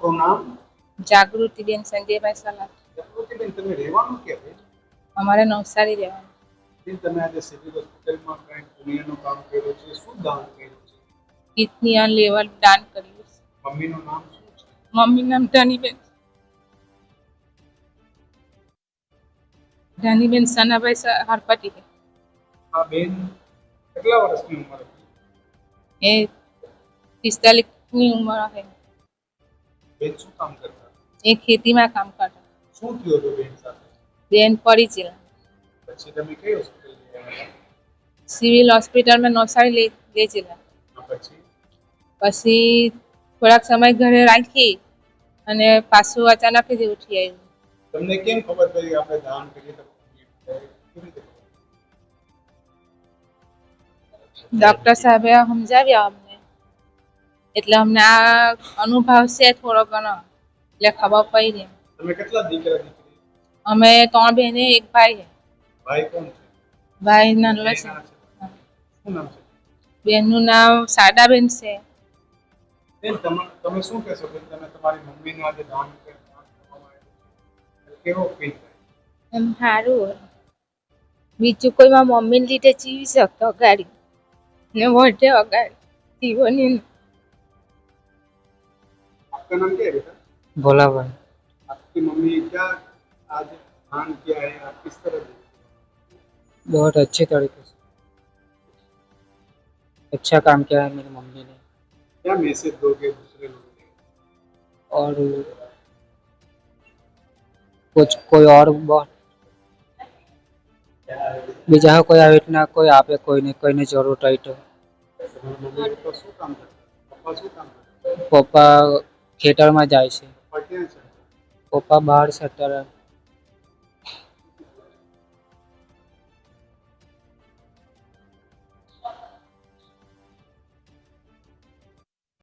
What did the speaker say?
આપનું નામ જાગૃતિબેન સંજયભાઈ સલાહ જાગૃતિબેન તમે રહેવાનું ક્યાં બેન? અમારે નવસારી રહેવાનું બેન તમે આજે સિવિલ હોસ્પિટલમાં કંઈક પુણ્યનું કામ કર્યું છે શું દાન કર્યું છે કિડની અને લેવલ દાન કર્યું છે. મમ્મીનું નામ શું છે મમ્મી નામ ધનીબેન ધનીબેન સનાભાઈ સ- હરપટી આ બેન કેટલા વર્ષની ઉંમર હતી એ પિસ્તાલીસની ઉંમર હશે બેન શું કામ કરતા એ ખેતીમાં કામ કરતા શું થયું હતું બેન સાથે? બેન પડી છે પછી તમે કઈ હોસ્પિટલ સિવિલ હોસ્પિટલમાં નવસારી લઈ લઈ ગયેલા પછી? પછી થોડાક સમય ઘરે રાખી અને પાછું અચાનક જ ઉઠી આવ્યું તમને કેમ ખબર પડી આપણે દાન કરીએ તો? ડૉક્ટર સાહેબે સમજાવ્યા અમને. એટલે અમને આ અનુભવ છે થોડો ઘણો. એટલે ખબર પડી. તમે કેટલા દીકરા દીકરી? અમે ત્રણ બહેને એક ભાઈ છે. ભાઈ કોણ છે? ભાઈ નાનો છે. બેનનું શું નામ છે? બેનનું નામ શારદાબેન છે. બેન તમે શું કહેશો કે તમે તમારી મમ્મીને આજે દાન કરી- દાન કરવામાં આવ્યું? કેવો ફીલ એમ સારું બીજું કોઈ મમ્મીને લીધે જીવી શકતો અગાડી. ને વધે અગાડી. જીવનની आपका नाम क्या है बेटा भोला भाई आपकी मम्मी क्या आज दान किया है आप किस तरह देखते हैं? बहुत अच्छे तरीके से अच्छा काम किया है मेरी मम्मी ने क्या मैसेज दोगे दूसरे लोगों को और कुछ कोई और बहुत બીજા કોઈ આવી રીતના કોઈ આપે કોઈને કોઈને જરૂર હોય તો તમારા મમ્મી પપ્પા ખેતરમાં જાય છે. પપ્પા બાર બહાર અત્યારે.